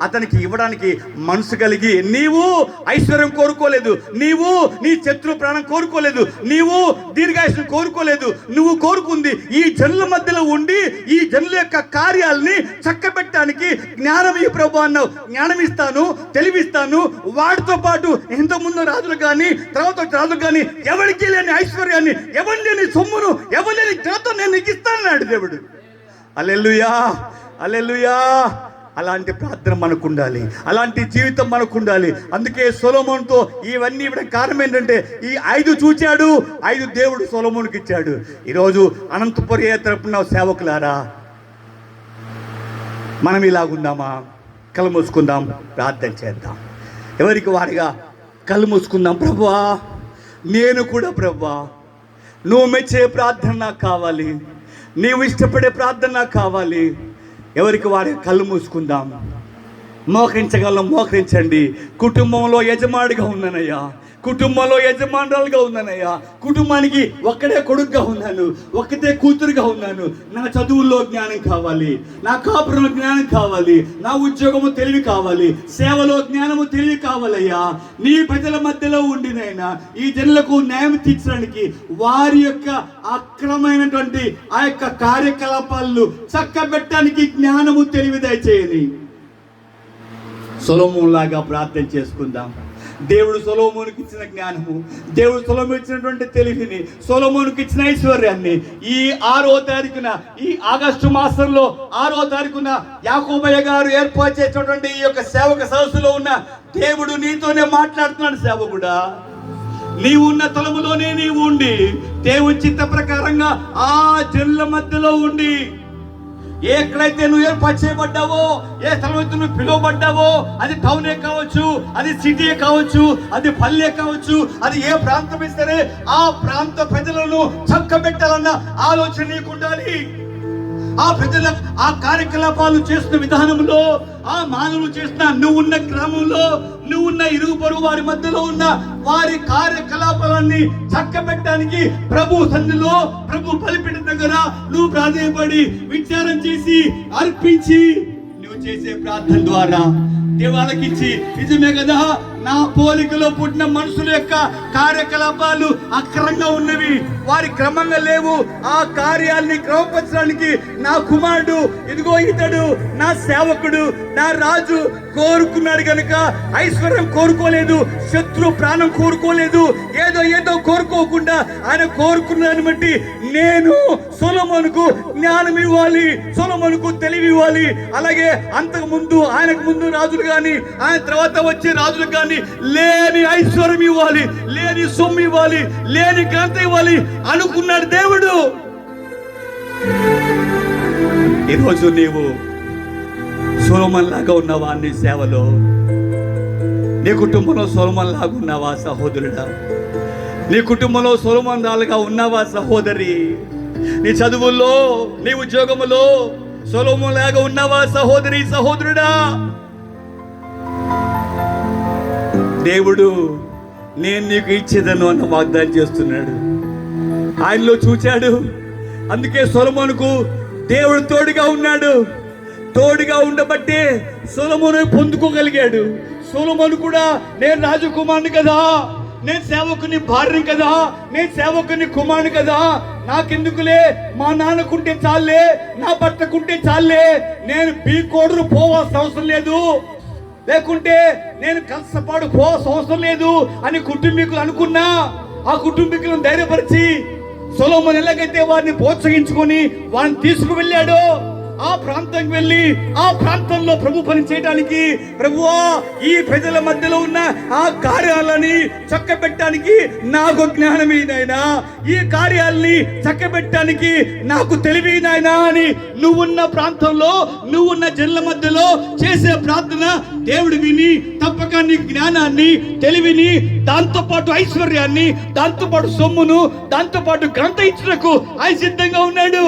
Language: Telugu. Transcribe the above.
అతనికి ఇవ్వడానికి మనసు కలిగి నీవు ఐశ్వర్యం కోరుకోలేదు. నీవు నీ శత్రు ప్రాణం కోరుకోలేదు. నీవు దీర్ఘాయుషం కోరుకోలేదు. నువ్వు కోరుకుంది ఈ జనుల మధ్యలో ఉండి ఈ జనుల యొక్క కార్యాలని చక్కబెట్టడానికి జ్ఞానం ఈ ప్రభు అన్నావు. జ్ఞానం ఇస్తాను తెలివిస్తాను. వాటితో పాటు ఇంతకుముందు రాజులు కానీ తర్వాత రాజులు కానీ ఎవరికి లేని ఐశ్వర్యాన్ని ఎవరి లేని సొమ్మును ఎవరి లేని చేత నేను నీకు ఇస్తానన్నాడు దేవుడు. అల్లెల్లుయా అల్లెల్లుయా అలాంటి ప్రార్థన మనకు ఉండాలి అలాంటి జీవితం మనకు ఉండాలి అందుకే సొలమోన్తో ఇవన్నీ ఇవ్వడం కారణం ఏంటంటే ఈ ఐదు చూచాడు ఐదు దేవుడు సొలమోన్కి ఇచ్చాడు. ఈరోజు అనంతపురి తరపున సేవకులారా మనం ఇలాగుందామా? కళ్ళు మూసుకుందాం ప్రార్థన చేద్దాం. ఎవరికి వారిగా కళ్ళు మూసుకుందాం ప్రభువా? నేను కూడా ప్రభువా నువ్వు మెచ్చే ప్రార్థన నాకు కావాలి. నీవు ఇష్టపడే ప్రార్థన నాకు కావాలి. ఎవరికి వారి కళ్ళు మూసుకుందాం? మోకరించగలం మోకరించండి. కుటుంబంలో యజమానిగా ఉన్నానయ్యా. కుటుంబంలో యజమానురాలుగా ఉన్నానయ్యా. కుటుంబానికి ఒక్కడే కొడుకుగా ఉన్నాను. ఒక్కతే కూతురుగా ఉన్నాను. నా చదువుల్లో జ్ఞానం కావాలి. నా కాపురంలో జ్ఞానం కావాలి. నా ఉద్యోగము తెలివి కావాలి. సేవలో జ్ఞానము తెలివి కావాలయ్యా. నీ ప్రజల మధ్యలో ఉండినైనా ఈ జనులకు న్యాయం తీర్చడానికి వారి యొక్క అక్రమైనటువంటి ఆ యొక్క కార్యకలాపాలను చక్కబెట్టడానికి జ్ఞానము తెలివి దయచేయని లాగా ప్రార్థన చేసుకుందాం. దేవుడు సొలోమోనికి ఇచ్చిన జ్ఞానము దేవుడు సొలోమోనికి ఇచ్చినటువంటి తెలివిని సొలోమోనికి ఇచ్చిన ఐశ్వర్యాన్ని ఈ ఆరో తారీఖున ఈ ఆగస్టు మాసంలో ఆరో తారీఖున యాకోబయ్య గారు ఏర్పాటు చేసినటువంటి ఈ యొక్క సేవక సదస్సులో ఉన్న దేవుడు నీతోనే మాట్లాడుతున్నాడు సేవకుడా. నీవు ఉన్న తలములోనే నీవు ఉండి దేవుడి చిత్త ప్రకారంగా ఆ జనుల మధ్యలో ఉండి ఎక్కడైతే నువ్వు ఏర్పాటు చేయబడ్డావో ఏ స్థలం అయితే నువ్వు పిలువబడ్డావో అది టౌనే కావచ్చు అది సిటీయే కావచ్చు అది పల్లె కావచ్చు అది ఏ ప్రాంతం సరే ఆ ప్రాంత ప్రజలను చక్కబెట్టాలన్న ఆలోచన నీకు ఉండాలి ఆ ప్రజల ఆ కార్యకలాపాలు చేస్తున్న విధానంలో ఆ మానవులు చేస్తున్న నువ్వున్న క్రమంలో గ్రామంలో ఇరుగు పొరుగు వారి మధ్యలో ఉన్న వారి కార్యకలాపాలన్నీ చక్కబెట్టడానికి ప్రభు సన్నిలో ప్రభు బలిపీఠం దగ్గర నువ్వు ప్రాధాన్యపడి విచారం చేసి అర్పించి నువ్వు చేసే ప్రార్థన ద్వారా దేవాలకిచ్చి. నిజమే కదా? నా పోలికలో పుట్టిన మనుషుల యొక్క కార్యకలాపాలు అక్రంగా ఉన్నవి. వారి క్రమంగా లేవు. ఆ కార్యాలని క్రమపరచడానికి నా కుమారుడు ఇదిగో ఇతడు నా సేవకుడు నా రాజు కోరుకున్నాడు కనుక ఐశ్వర్యం కోరుకోలేదు శత్రు ప్రాణం కోరుకోలేదు ఏదో ఏదో కోరుకోకుండా ఆయన కోరుకున్నాను బట్టి నేను సులమనుకు జ్ఞానం ఇవ్వాలి సొలమోనుకు తెలివి ఇవ్వాలి. అలాగే అంతకు ముందు ఆయనకు ముందు రాజులు కానీ ఆయన తర్వాత వచ్చే రాజులు కానీ లేని ఐశ్వర్యం ఇవ్వాలి లేని సొమ్ము ఇవ్వాలి లేని ఘనత ఇవ్వాలి అనుకున్నాడు దేవుడు. ఈరోజు నీవు సోలమన్ లాగా ఉన్నావా నీ సేవలో? నీ కుటుంబంలో సోలమన్ లాగా ఉన్నావా సహోదరుడా? నీ కుటుంబంలో సోలమన్ ఉన్నావా సహోదరి? నీ చదువుల్లో నీ ఉద్యోగములో సొలమన్ లాగా ఉన్నావా సహోదరి సహోదరుడా? దేవుడు నేను నీకు ఇచ్చేదను అన్న వాగ్దానం చేస్తున్నాడు. ఆయనలో చూచాడు. అందుకే సొలమునకు దేవుడు తోడుగా ఉన్నాడు. తోడుగా ఉండబట్టే సులమును పొందుకోగలిగాడు. సులమును కూడా నేను రాజకుమారుని కదా నేను సేవకుని భార్య కదా నేను సేవకుని కుమారుని కదా నాకెందుకులే? మా నాన్నకుంటే చాలే నా భర్తకుంటే చాలే నేను బీ కోడరు పోవాల్సిన అవసరం లేదు. లేకుంటే నేను కష్టపాడు పోవాల్సిన అవసరం లేదు అని కుటుంబీకులు అనుకున్నా. ఆ కుటుంబీకులను ధైర్యపరిచి సొలోమన్ ఎలాగైతే వారిని ప్రోత్సహించుకొని వారిని తీసుకువెళ్ళాడో ఆ ప్రాంతం వెళ్ళి ఆ ప్రాంతంలో ప్రభు పని చేయడానికి ప్రభువా ఈ ప్రజల మధ్యలో ఉన్న ఆ కార్యాలని చక్కబెట్టడానికి నాకు జ్ఞానం నాయనా. ఈ కార్యాలని చక్కబెట్టడానికి నాకు తెలివి నాయనా అని నువ్వున్న ప్రాంతంలో నువ్వున్న జన్ల మధ్యలో చేసే ప్రార్థన దేవుడు విని తప్పక నీ జ్ఞానాన్ని తెలివిని దాంతో పాటు ఐశ్వర్యాన్ని దాంతో పాటు సొమ్మును దాంతో పాటు గ్రంథ ఇచ్చుటకు ఆయన సిద్ధంగా ఉన్నాడు.